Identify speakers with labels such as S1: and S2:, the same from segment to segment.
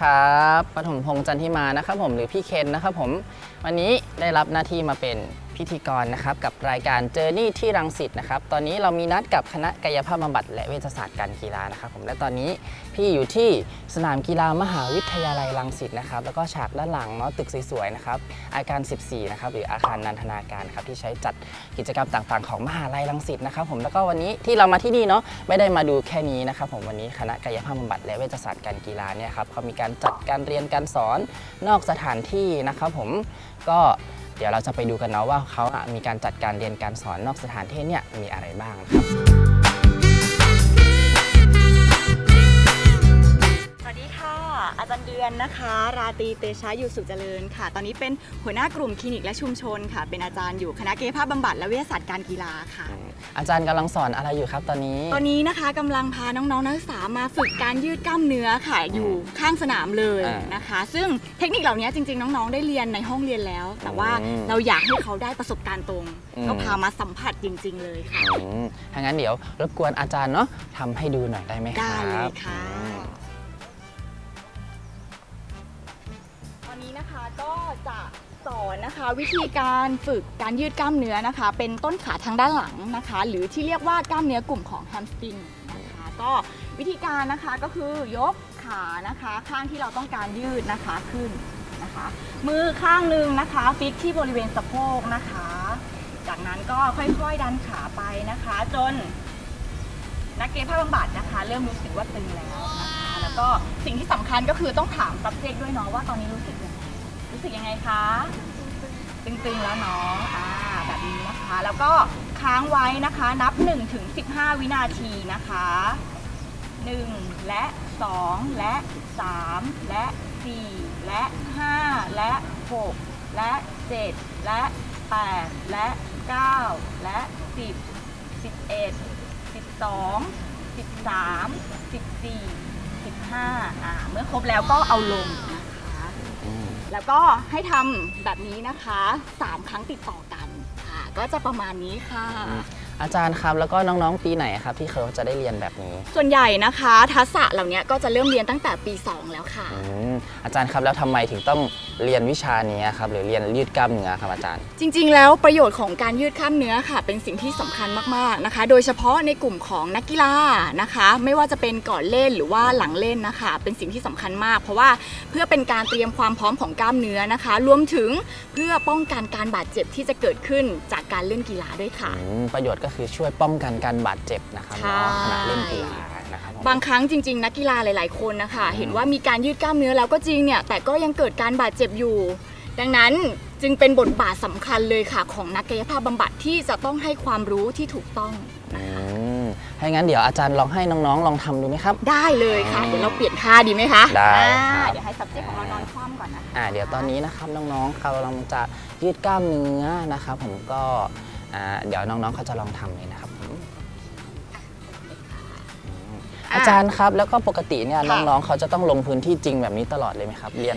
S1: ครับปฐมพงษ์จันทิมานะครับผมหรือพี่เคนนะครับผมวันนี้ได้รับหน้าที่มาเป็น พิธีกรนะครับกับรายการเจอร์นี่ที่รังสิตนะครับตอนนี้เรามีนัดกับคณะกายภาพบำบัดและเวชศาสตร์การกีฬานะครับผมและตอนนี้พี่อยู่ที่สนามกีฬามหาวิทยาลัยรังสิตนะครับแล้วก็ฉากด้านหลังเนาะตึกสวยๆนะครับอาคาร 14นะครับหรืออาคารนันทนาการครับที่ใช้จัดกิจกรรมต่างๆ ของมหาลัยรังสิตนะครับผมแล้วก็วันนี้ที่เรามาที่นี่เนาะไม่ได้มาดูแค่นี้นะครับผมวันนี้คณะกายภาพบำบัดและเวชศาสตร์การกีฬาเนี่ยครับเขามีการจัดการเรียนการสอนนอกสถานที่นะครับผมก็ เดี๋ยวเราจะไปดูกันเนาะว่าเขาอะมีการจัดการเรียนการสอนนอกสถานที่เนี่ยมีอะไรบ้างนะครับ
S2: เดือนนะคะ ราตรีเตชะอยู่สุขเจริญค่ะ ตอนนี้เป็นหัวหน้ากลุ่มคลินิกและชุมชนค่ะ เป็นอาจารย์อยู่คณะกายภาพบำบัดและวิทยาศาสตร์การกีฬาค่ะ
S1: อาจารย์กำลังสอนอะไรอยู่ครับตอนนี้
S2: ตอนนี้นะคะกำลังพาน้องๆนักศึกษามาฝึกการยืดกล้ามเนื้อค่ะอยู่ข้างสนามเลย
S1: อ่าน
S2: นะคะ ซึ่งเทคนิคเหล่านี้จริงๆ น้องๆ ได้เรียนในห้องเรียนแล้ว แต่ว่า
S1: อืม
S2: เราอยากให้เขาได้ประสบการณ์ตรง
S1: อืม
S2: ก็พามาสัมผัสจริง ๆ เลยค่ะ
S1: อืมถ้างั้นเดี๋ยวรบกวนอาจารย์เนาะทำให้ดูหน่อยได้ไหมครับ
S2: ได้เลยค่ะ
S1: อื
S2: นี้นะคะก็จะสอนนะคะวิธีการฝึกการยืดกล้ามเนื้อนะคะ เป็นต้นขาทางด้านหลังนะคะ หรือที่เรียกว่ากล้ามเนื้อกลุ่มของแฮมสตริงนะคะก็วิธีการนะคะก็คือยกขานะคะข้างที่เราต้องการยืดนะคะขึ้นนะคะ มือข้างหนึ่งนะคะฟิกที่บริเวณสะโพกนะคะ จากนั้นก็ค่อยๆดันขาไปนะคะ จนนักเกภาพบำบัดนะคะ เริ่มรู้สึกว่าตึงแล้วนะคะแล้วก็สิ่งที่สำคัญก็คือต้องถาม subject ด้วยเนาะว่าตอนนี้รู้สึกยัง รู้สึกยังไงคะตึงๆแล้วเนาะอ่าแบบนี้นะคะ แล้วก็ค้างไว้นะคะนับ1ถึง15 วินาทีนะคะ 1 และ 2 และ 3 และ 4 และ 5 และ 6 และ 7 และ 8 และ 9 และ 10 11 12 13 14 15อ่าเมื่อครบแล้วก็เอาลงนะคะ
S1: อืม
S2: แล้วก็ให้ทำแบบนี้นะคะ 3 ครั้งติดต่อกันค่ะ ก็จะประมาณนี้ค่ะ
S1: อาจารย์ครับแล้วก็น้องๆปีไหนครับที่เขาจะได้เรียนแบบนี้
S2: ส่วนใหญ่นะคะทักษะเหล่านี้ก็จะเริ่มเรียนตั้งแต่ปี 2 แล้วค่ะ
S1: อืมอาจารย์ครับแล้วทำไมถึงต้องเรียนวิชานี้ครับหรือเรียนยืดกล้ามเนื้อครับอาจารย์
S2: จริงๆ แล้วประโยชน์ของการยืดกล้ามเนื้อค่ะ เป็นสิ่งที่สำคัญมากๆนะคะ โดยเฉพาะในกลุ่มของนักกีฬานะคะ ไม่ว่าจะเป็นก่อนเล่นหรือว่าหลังเล่นนะคะ เป็นสิ่งที่สำคัญมาก เพราะว่าเพื่อเป็นการเตรียมความพร้อมของกล้ามเนื้อนะคะ รวมถึงเพื่อป้องกันการบาดเจ็บที่จะเกิดขึ้นจากการเล่นกีฬาด้วยค่ะ
S1: อืมประโยชน์ก็คือช่วยป้องกันการบาดเจ็บนะครับ
S2: ใช่
S1: เนาะขณะเล่นกีฬานะครับผม
S2: บางครั้งจริงๆนักกีฬาหลาย ๆ คนนะคะเห็นว่ามีการยืดกล้ามเนื้อแล้วก็จริงเนี่ยแต่ก็ยังเกิดการบาดเจ็บอยู่ ดังนั้นจึงเป็นบทบาทสำคัญเลยค่ะ ของนักกายภาพบำบัดที่จะต้องให้ความรู้ที่ถูกต้อง
S1: อืมถ้างั้นเดี๋ยวอาจารย์ลองให้น้องๆ ลองทำดูไหมครับ
S2: ได้เลยค่ะ
S1: อืม
S2: เดี๋ยวเราเปลี่ยนท่าดีไหมคะ
S1: ได้
S2: อ่า
S1: ครับ
S2: เดี๋ยวให้ subject ของเรานอนคว่ำก่อนนะคะ
S1: อ่าเดี๋ยวตอนนี้นะครับน้องๆเขากำลังจะยืดกล้ามเนื้อนะครับผมก็อ่า เดี๋ยวน้องๆเขาจะลองทำเลยนะครับผมอืมอาจารย์ครับแล้วก็ปกติเนี่ย
S2: ค่ะ
S1: น้องๆเขาจะต้องลงพื้นที่จริงแบบนี้ตลอดเลยไหมครับเรียน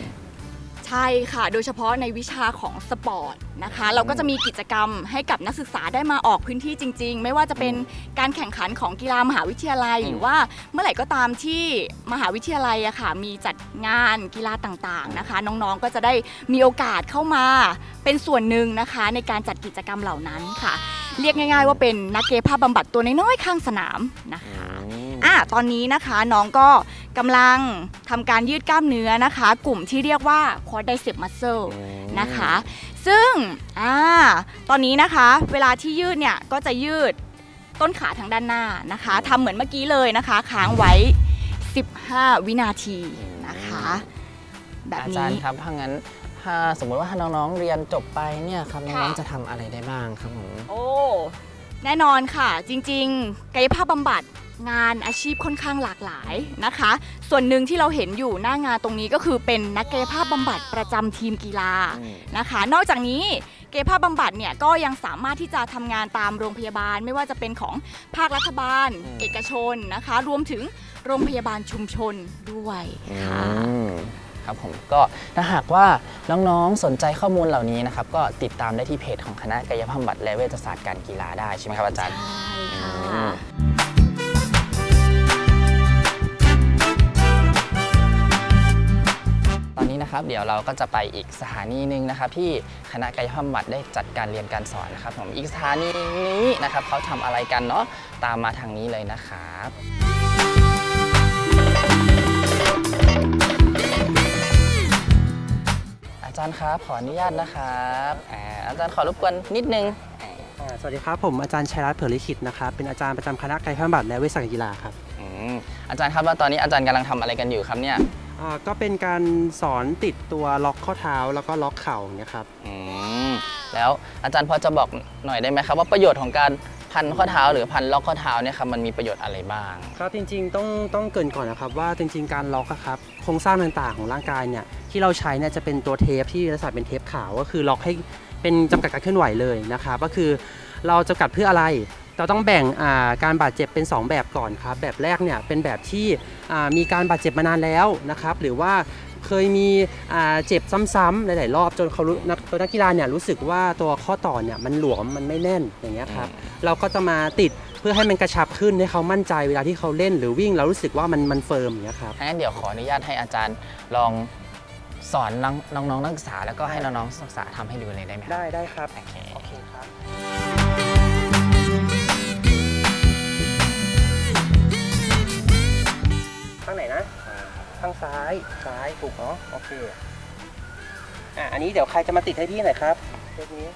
S2: ใช่ค่ะ โดยเฉพาะในวิชาของสปอร์ตนะคะ เราก็จะมีกิจกรรมให้กับนักศึกษาได้มาออกพื้นที่จริง ๆ ไม่ว่าจะเป็นการแข่งขันของกีฬามหาวิทยาลัย
S1: อืม
S2: หรือว่าเมื่อไหร่ก็ตามที่มหาวิทยาลัยอะค่ะ มีจัดงานกีฬาต่างๆนะคะ น้องๆก็จะได้มีโอกาสเข้ามาเป็นส่วนหนึ่งนะคะ ในการจัดกิจกรรมเหล่านั้นค่ะ เรียกง่าย ๆ ว่าเป็นนักเกภาพบำบัดตัวน้อยๆข้างสนามนะคะ
S1: อืม
S2: อะตอนนี้นะคะน้องก็กำลังทำการยืดกล้ามเนื้อนะคะ กลุ่มที่เรียกว่า quadricep muscle
S1: อืม
S2: นะคะ ซึ่งอ่าตอนนี้นะคะ เวลาที่ยืดเนี่ยก็จะยืดต้นขาทางด้านหน้านะคะทำเหมือนเมื่อกี้เลยนะคะ ค้างไว้ 15 วินาทีนะคะ แบบ
S1: อาจาร
S2: นี้
S1: ย์ครับถ้างั้นถ้าสมมติว่าถ้าน้องๆเรียนจบไปเนี่ยครับน้อง
S2: ค่ะ
S1: ๆจะทำอะไรได้บ้างครับผม
S2: โอ้ แน่นอนค่ะ จริง ๆ กายภาพบำบัด งานอาชีพค่อนข้างหลากหลายนะคะ ส่วนหนึ่งที่เราเห็นอยู่หน้างานตรงนี้ก็คือเป็นนักกายภาพบำบัดประจำทีมกีฬา
S1: อืม
S2: นะคะ นอกจากนี้กายภาพบำบัดเนี่ยก็ยังสามารถที่จะทำงานตามโรงพยาบาล ไม่ว่าจะเป็นของภาครัฐบาล
S1: อืม
S2: เอกชนนะคะ รวมถึงโรงพยาบาลชุมชนด้วยค่ะ
S1: อืมครับผมก็ถ้าหากว่าน้องๆสนใจข้อมูลเหล่านี้นะครับก็ติดตามได้ที่เพจของคณะกายภาพบำบัดและเวชศาสตร์การกีฬาได้ใช่ไหมครับอาจารย์
S2: ใช่ค่ะ
S1: เดี๋ยวเราก็จะไปอีกสถานีหนึ่งนะครับที่คณะกายภาพบำบัดได้จัดการเรียนการสอนนะครับผมอีกสถานีนี้นะครับเขาทำอะไรกันเนาะตามมาทางนี้เลยนะครับอาจารย์ครับขออนุญาตนะครับอ่าอาจารย์ขอรบกวนนิดนึง
S3: อ่าสวัสดีครับ ผมอาจารย์ชัยรัตน์เผื่อลิขิตนะครับเป็นอาจารย์ประจำคณะกายภาพบำบัดและเวชศาสตร์กีฬาครับ
S1: อืมอาจารย์ครับว่าตอนนี้อาจารย์กำลังทำอะไรกันอยู่ครับเนี่ย
S3: อ่าก็เป็นการสอนติดตัวล็อกข้อเท้าแล้วก็ล็อกเข่าเนี่ยครับ
S1: อืมแล้วอาจารย์พอจะบอกหน่อยได้ไหมครับ ว่าประโยชน์ของการพันข้อเท้าหรือพันล็อกข้อเท้าเนี่ยครับมันมีประโยชน์อะไรบ้าง
S3: ครับจริงๆต้องต้องเกรินก่อนนะครับว่าจริงๆการล็อกอะครับโครงสร้างต่างๆของร่างกายเนี่ยที่เราใช้เนี่ยจะเป็นตัวเทปที่ลักษณะเป็นเทปขาวก็คือล็อกให้เป็นจำกัดการเคลื่อนไหวเลยนะครับก็คือเราจำกัดเพื่ออะไร เราต้องแบ่งอ่าการบาดเจ็บเป็น 2 แบบก่อนครับ แบบแรกเนี่ยเป็นแบบที่อ่ามีการบาดเจ็บมานานแล้วนะครับ หรือว่าเคยมีอ่าเจ็บซ้ำๆหลายๆรอบจนเขารู้นักตัวนักกีฬาเนี่ยรู้สึกว่าตัวข้อต่อเนี่ยมันหลวมมันไม่แน่นอย่างเงี้ยครับเราก็จะมาติดเพื่อให้มันกระชับขึ้นให้เขามั่นใจเวลาที่เขาเล่นหรือวิ่งแล้วรู้สึกว่ามันมันเฟิร์มอย่างเงี้ยครับ
S1: งั้นเดี๋ยวขออนุญาตให้อาจารย์ลองสอนน้องน้องๆนักศึกษาแล้วก็ให้น้องๆนักศึกษาทำให้ดูเลยได้ไหมครับ
S3: ได้ได้ครับ
S1: โอเค
S3: โอเคครับ ข้างซ้าย ซ้ายถูกเนาะโอเค อะอันนี้เดี๋ยวใครจะมาติดให้พี่หน่อยครับเทปนี้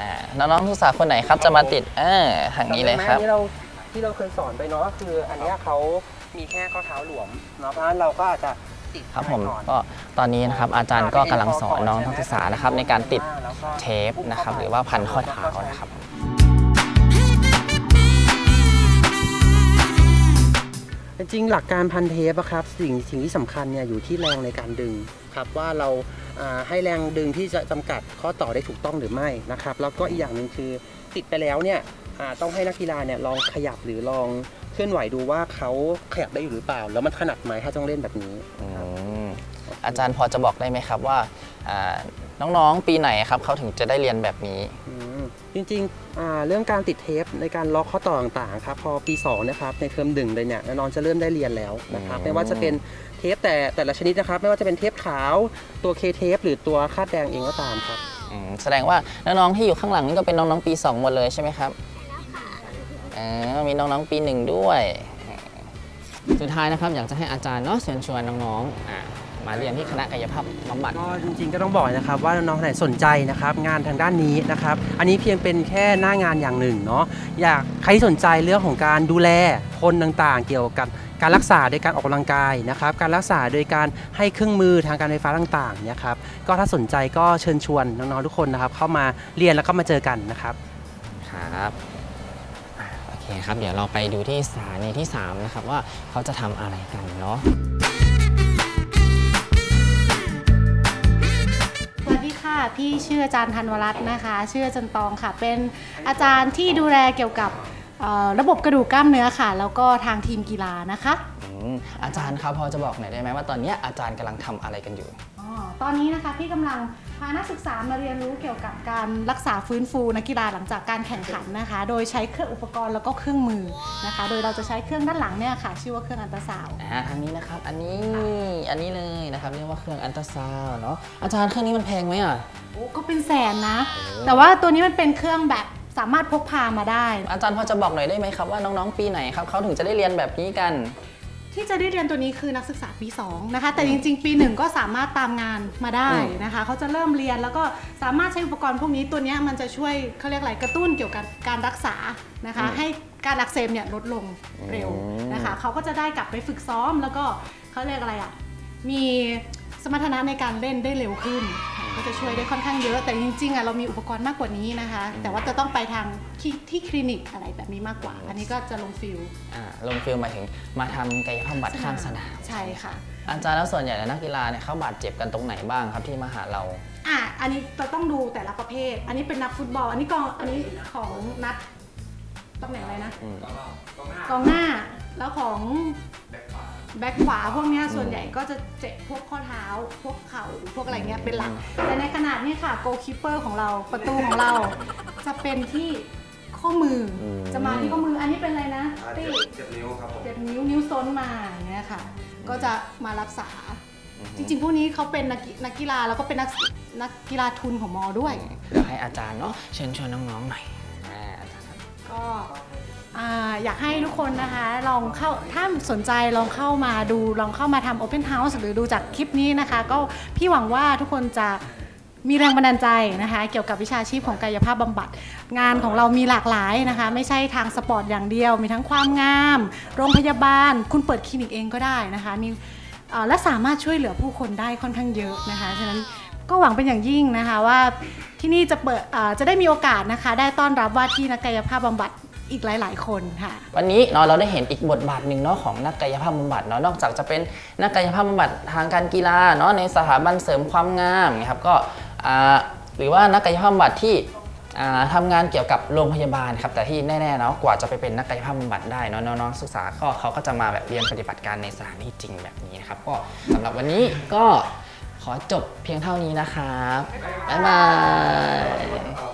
S1: อ่าน้องๆนักศึกษาคนไหนครับจะมาติดเออทางนี้เลยครับ
S3: จำได้ไหมที่เราที่เราเคยสอนไปเนาะคืออันเนี้ยเขามีแค่ข้อเท้าหลวมเนาะเพราะฉะนั้นเราก็อาจจะติด
S1: ครับผม
S3: ก่อน
S1: ก็ตอนนี้นะครับอาจารย์ก็กำลังสอนน้องนักศึกษานะครับในการติด
S3: แล้วก็
S1: เทปนะครับหรือว่าพันข้อเท้านะครับ
S3: จริงหลักการพันเทปอะครับสิ่งสิ่งที่สำคัญเนี่ยอยู่ที่แรงในการดึงครับว่าเราให้แรงดึงที่จะจำกัดข้อต่อได้ถูกต้องหรือไม่นะครับ แล้วก็อีกอย่างหนึ่งคือติดไปแล้วเนี่ยต้องให้นักกีฬาเนี่ยลองขยับหรือลองเคลื่อนไหวดูว่าเขาขยับได้อยู่หรือเปล่า แล้วมันถนัดไหมถ้าต้องเล่นแบบนี้
S1: อาจารย์พอจะบอกได้ไหมครับว่าน้องๆปีไหนครับเขาถึงจะได้เรียนแบบนี้
S3: จริงๆอ่าเรื่องการติดเทปในการล็อกข้อต่อต่างๆครับพอปี2นะครับในเทอมหนึ่งเลยเนี่ยน้องๆจะเริ่มได้เรียนแล้วนะครับ
S1: อืม
S3: ไม่ว่าจะเป็นเทปแต่แต่ละชนิดนะครับ ไม่ว่าจะเป็นเทปขาวตัวเคเทปหรือตัวคาดแดงเองก็ตามครับ
S1: อืมแสดงว่าน้องๆที่อยู่ข้างหลังนี่ก็เป็นน้องๆปี 2 หมดเลยใช่ไหมครับอ่ามีน้องๆปีหนึ่งด้วย สุดท้ายนะครับอยากจะให้อาจารย์เนาะเชิญชวนน้องๆอ่า มาเรียนที่คณะกายภาพบำบัด
S3: ก็จริงๆก็ต้องบอกนะครับว่าน้องๆคนไหนสนใจนะครับงานทางด้านนี้นะครับอันนี้เพียงเป็นแค่หน้างานอย่างหนึ่งเนาะอยากใครที่สนใจเรื่องของการดูแลคนต่างๆ เกี่ยวกับการรักษาโดยการออกกำลังกายนะครับการรักษาโดยการให้เครื่องมือทางการไฟฟ้าต่างๆเนี่ยครับก็ถ้าสนใจก็เชิญชวนน้องๆทุกคนนะครับเข้ามาเรียนแล้วก็มาเจอกันนะครับ
S1: ครับอ่าโอเคครับ เดี๋ยวเราไปดูที่สถานีที่ 3 นะครับ ว่าเขาจะทำอะไรกันเนาะ
S4: พี่ชื่ออาจารย์ธันวรัตน์นะคะ ชื่ออาจารย์ตองค่ะ เป็นอาจารย์ที่ดูแลเกี่ยวกับเอ่อระบบกระดูกกล้ามเนื้อค่ะ แล้วก็ทางทีมกีฬานะคะ
S1: อืมอาจารย์ครับพอจะบอกหน่อยได้ไหมว่าตอนเนี้ยอาจารย์กำลังทำอะไรกันอยู่
S4: อ๋อตอนนี้นะคะพี่กำลัง พานักศึกษามาเรียนรู้เกี่ยวกับการรักษาฟื้นฟูนักกีฬาหลังจากการแข่งขันนะคะ โดยใช้เครื่องอุปกรณ์แล้วก็เครื่องมือนะคะ โดยเราจะใช้เครื่องด้านหลังเนี่ยค่ะ ชื่อว่าเครื่องอันตราซาวด์
S1: อ่าทางนี้นะครับ อันนี้ อันนี้เลยนะครับ เรียกว่าเครื่องอันตราซาวน์เนาะ อาจารย์เครื่องนี้มันแพงไหมอะ
S4: โอ้ก็เป็นแสนนะ แต่ว่าตัวนี้มันเป็นเครื่องแบบสามารถพกพามาได้
S1: อาจารย์พอจะบอกหน่อยได้ไหมครับว่าน้องๆ ปีไหนครับเขาถึงจะได้เรียนแบบนี้กัน
S4: ที่จะได้เรียนตัวนี้คือนักศึกษาปี2นะคะ แต่จริงๆ ปี 1 ก็สามารถตามงานมาได้นะคะ เขาจะเริ่มเรียนแล้วก็สามารถใช้อุปกรณ์พวกนี้ตัวเนี้ยมันจะช่วยเขาเรียกอะไรกระตุ้นเกี่ยวกับการรักษานะคะ ให้การอักเสบเนี่ยลดลงเร็วนะคะ เขาก็จะได้กลับไปฝึกซ้อมแล้วก็เขาเรียกอะไรอะมีสมรรถนะในการเล่นได้เร็วขึ้น ก็จะช่วยได้ค่อนข้างเยอะ แต่จริงๆอะเรามีอุปกรณ์มากกว่านี้นะคะ แต่ว่าจะต้องไปทางที่ที่คลินิกอะไรแบบนี้มากกว่า อันนี้ก็จะลงฟิล
S1: อ่าลงฟิลหมายถึงมาทำกายภาพบำบัดข้างสนาม
S4: ใช่ค่ะ
S1: อาจารย์แล้วส่วนใหญ่แล้วนักกีฬาเนี่ยเขาบาดเจ็บกันตรงไหนบ้างครับที่มาหาเรา
S4: อะอันนี้เราต้องดูแต่ละประเภท อันนี้เป็นนักฟุตบอล อันนี้กอง อันนี้ของนัดตำแหน่งอะไรนะ
S1: อืม
S4: กองหน้า แล้วของแบ็ค ขวาพวกเนี้ยส่วนใหญ่ก็จะเจ็บพวกข้อเท้า พวกเข่าหรือพวกอะไรเงี้ยเป็นหลัก แต่ในขนาดนี้ค่ะโกคิปเปอร์ของเราประตูของเรา จะเป็นที่ข้อมืออ
S1: ม
S4: จะมาที่ข้อมืออันนี้เป็นอะไรนะ
S5: อ่า
S4: ตี้
S5: เจ็บเจ็บนิ้วครับผม
S4: เจ็บนิ้วนิ้วซ้นมาอย่างเงี้ยค่ะ ก็จะมารักษา จริงๆ พวกนี้เขาเป็นนักกีนักกีฬาแล้วก็เป็นนักนักกีฬาทุนของมอด้วย
S1: เดี๋ยวให้อาจารย์เนาะเชิญชวนน้องๆหน่อยอ่าอาจารย์ครับ
S4: ก็ อยากให้ทุกคนนะคะลองเข้าถ้าสนใจลองเข้ามาดูลองเข้ามาทำ Open House หรือดูจากคลิปนี้นะคะ ก็พี่หวังว่าทุกคนจะมีแรงบันดาลใจนะคะ เกี่ยวกับวิชาชีพของกายภาพบำบัด งานของเรามีหลากหลายนะคะ ไม่ใช่ทางสปอร์ตอย่างเดียว มีทั้งความงาม โรงพยาบาล คุณเปิดคลินิกเองก็ได้นะคะมีและสามารถช่วยเหลือผู้คนได้ค่อนข้างเยอะนะคะฉะนั้นก็หวังเป็นอย่างยิ่งนะคะว่าที่นี่จะเปิดจะได้มีโอกาสนะคะ ได้ต้อนรับว่าที่นักกายภาพบำบัด อีกหลาย ๆ คนค่ะ
S1: วันนี้เนาะเราได้เห็นอีกบทบาทหนึ่งเนาะของนักกายภาพบำบัดเนาะนอกจากจะเป็นนักกายภาพบำบัดทางการกีฬาเนาะในสถาบันเสริมความงามนะครับก็อ่าหรือว่านักกายภาพบำบัดที่อ่าทำงานเกี่ยวกับโรงพยาบาลครับแต่ที่แน่ๆเนาะกว่าจะไปเป็นนักกายภาพบำบัดได้เนาะน้องๆศึกษาก็เขาก็จะมาแบบเรียนปฏิบัติการในสถานที่จริงแบบนี้นะครับก็สำหรับวันนี้ก็ขอจบเพียงเท่านี้นะครับบ๊ายบาย